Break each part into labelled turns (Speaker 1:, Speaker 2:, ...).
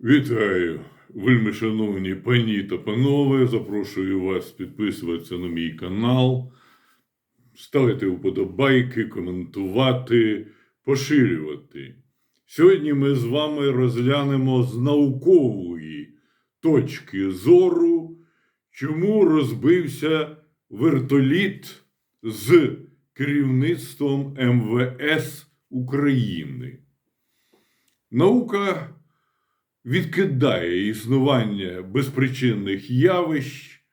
Speaker 1: Вітаю, вельми шановні пані та панове. Запрошую вас підписуватися на мій канал, ставити вподобайки, коментувати, поширювати. Сьогодні ми з вами розглянемо з наукової точки зору, чому розбився вертоліт з керівництвом МВС України. Наука відкидає існування безпричинних явищ,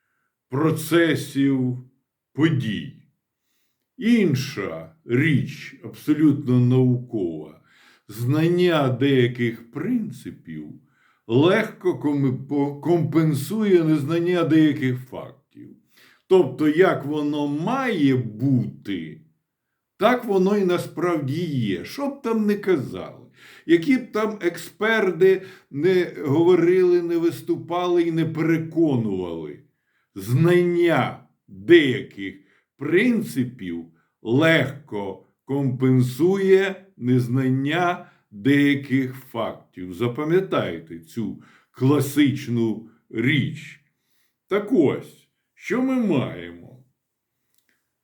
Speaker 1: процесів, подій. Інша річ, абсолютно наукова, знання деяких принципів легко компенсує незнання деяких фактів. Тобто, як воно має бути, так воно і насправді є. Що б там не казали. Які б там експерти не говорили, не виступали і не переконували, знання деяких принципів легко компенсує незнання деяких фактів. Запам'ятайте цю класичну річ. Так ось, що ми маємо?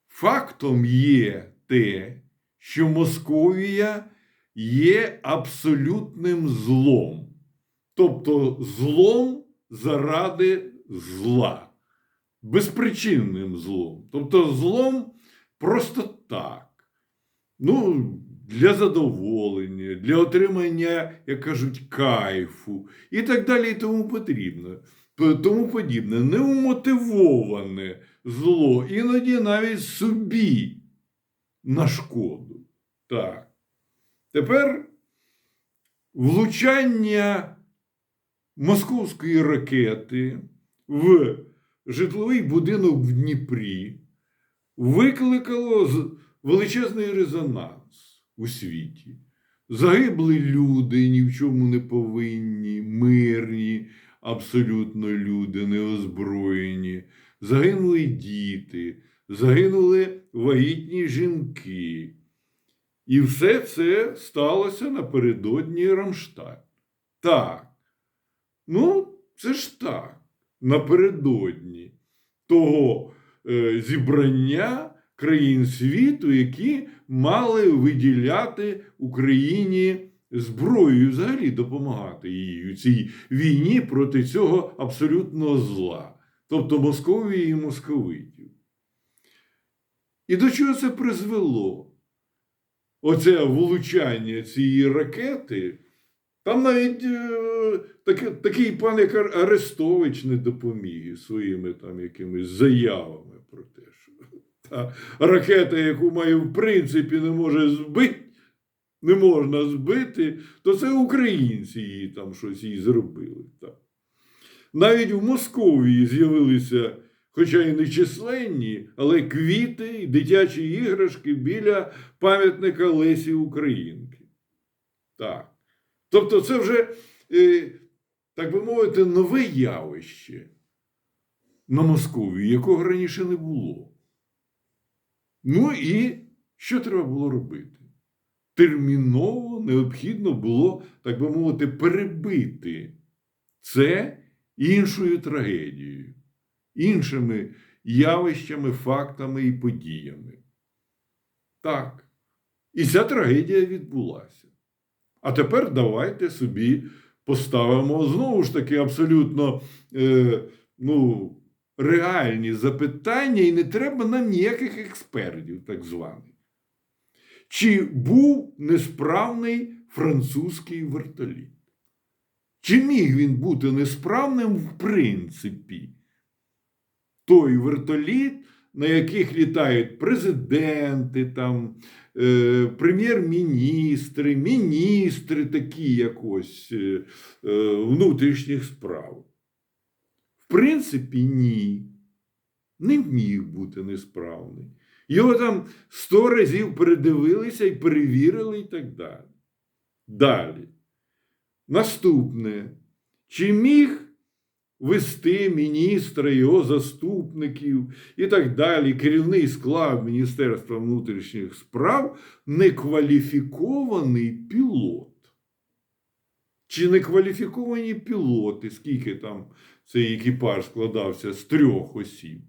Speaker 1: Фактом є те, що Московія є абсолютним злом, тобто злом заради зла, безпричинним злом, тобто злом просто так. Ну, для задоволення, для отримання, як кажуть, кайфу і так далі, і тому потрібно. Тому подібне, неумотивоване зло, іноді навіть собі на шкоду. Так. Тепер влучання московської ракети в житловий будинок в Дніпрі викликало величезний резонанс у світі. Загибли люди, ні в чому не повинні, мирні, абсолютно люди, неозброєні. Загинули діти, загинули вагітні жінки. І все це сталося напередодні Рамштайн. Так. Ну, це ж так. Напередодні того е, зібрання країн світу, які мали виділяти Україні зброю взагалі допомагати їй у цій війні проти цього абсолютного зла, тобто Московії і московитів. І до чого це призвело? Оце влучання цієї ракети, там навіть е, таки- такий пан, як Арестович, не допоміг своїми там якимись заявами про те, що та ракета, яку має в принципі не може збити, не можна збити, то це українці її там щось їй зробили. Так. Навіть в Московії з'явилися, хоча й не численні, але квіти і дитячі іграшки біля пам'ятника Лесі Українки. Так. Тобто, це вже, е, так би мовити, нове явище на Московії, якого раніше не було. Ну і що треба було робити? Терміново необхідно було, так би мовити, перебити це іншою трагедією, іншими явищами, фактами і подіями. Так. І ця трагедія відбулася. А тепер давайте собі поставимо знову ж таки абсолютно е, ну, реальні запитання, і не треба нам ніяких експертів, так званих. Чи був несправний французький вертоліт? Чи міг він бути несправним в принципі? Той вертоліт, на яких літають президенти, там, е, прем'єр-міністри, міністри такі якось е, е, внутрішніх справ. В принципі, ні. Не міг бути несправний. Його там сто разів передивилися і перевірили, і так далі. Далі. Наступне. Чи міг вести міністра, його заступників і так далі, керівний склад Міністерства внутрішніх справ некваліфікований пілот? чи некваліфіковані пілоти, скільки там цей екіпаж складався з трьох осіб,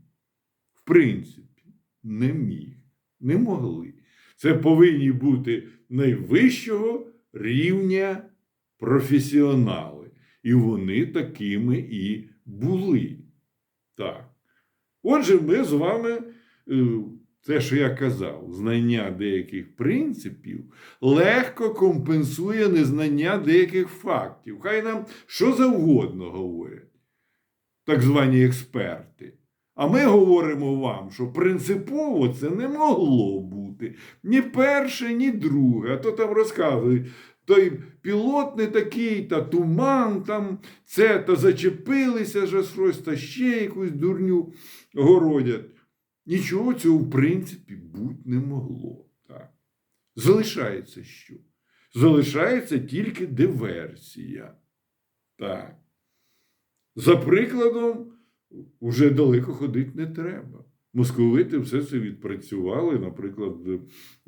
Speaker 1: в принципі, не міг, не могли. Це повинні бути найвищого рівня професіонали. І вони такими і були. Так. Отже, ми з вами, е, те, що я казав, знання деяких принципів легко компенсує незнання деяких фактів. Хай нам що завгодно говорять, так звані експерти. А ми говоримо вам, що принципово це не могло бути ні перше, ні друге. А то там розказують, той пілот не такий, та туман там, це та зачепилися ж щось, та ще якусь дурню городять. Нічого цього, в принципі, бути не могло. Так. Залишається що? Залишається тільки диверсія. Так. За прикладом, уже далеко ходити не треба. Московити все це відпрацювали, наприклад,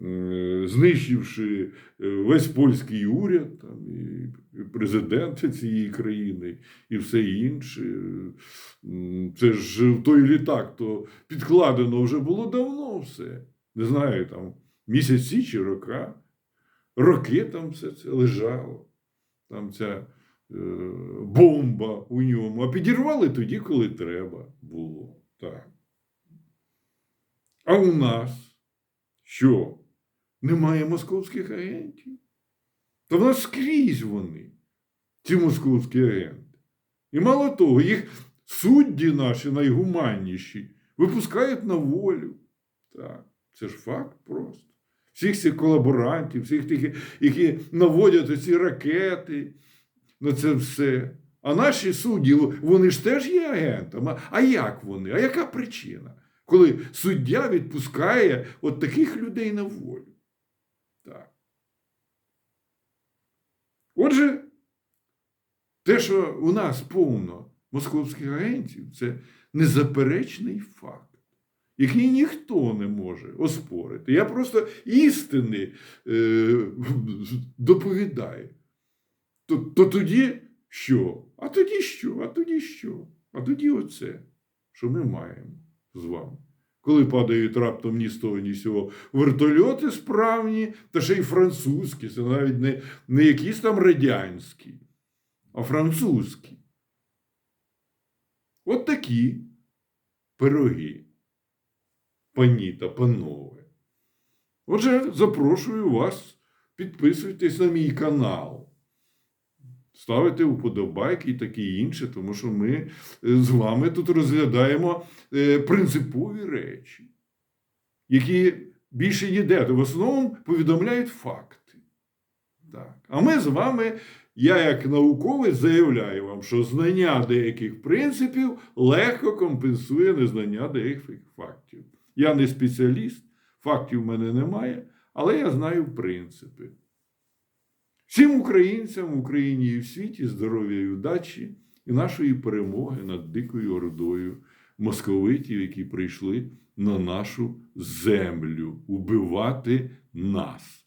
Speaker 1: е, знищивши е, весь польський уряд, там, і президента цієї країни, і все інше. Це ж в той літак то підкладено вже було давно все. Не знаю, там місяці чи рока. Роки там все це лежало. Там ця е, бомба у ньому. А підірвали тоді, коли треба було. Так. А у нас що? Немає московських агентів? Та в нас скрізь вони, ці московські агенти. І мало того, їх судді наші найгуманніші випускають на волю. Так, це ж факт просто. Всіх цих колаборантів, всіх тих, які наводять оці ракети на це все. А наші судді, вони ж теж є агентами. А як вони? А яка причина? Коли суддя відпускає от таких людей на волю. Так. Отже, те, що у нас повно московських агентів, це незаперечний факт, який ніхто не може оспорити. Я просто істини е, доповідаю. То, то тоді що? А тоді що? А тоді що? А тоді оце, що ми маємо з вами. Коли падають раптом ні з того, ні з цього вертольоти справні, та ще й французькі, це навіть не, не якісь там радянські, а французькі. От такі пироги, пані та панове. Отже, запрошую вас, підписуйтесь на мій канал. Ставити вподобайки і таке інше, тому що ми е, з вами тут розглядаємо е, принципові речі, які більше ніде, в основному повідомляють факти. Так. А ми з вами, я як науковець заявляю вам, що знання деяких принципів легко компенсує незнання деяких фактів. Я не спеціаліст, фактів в мене немає, але я знаю принципи. Всім українцям в Україні і в світі здоров'я і удачі і нашої перемоги над дикою ордою московитів, які прийшли на нашу землю убивати нас.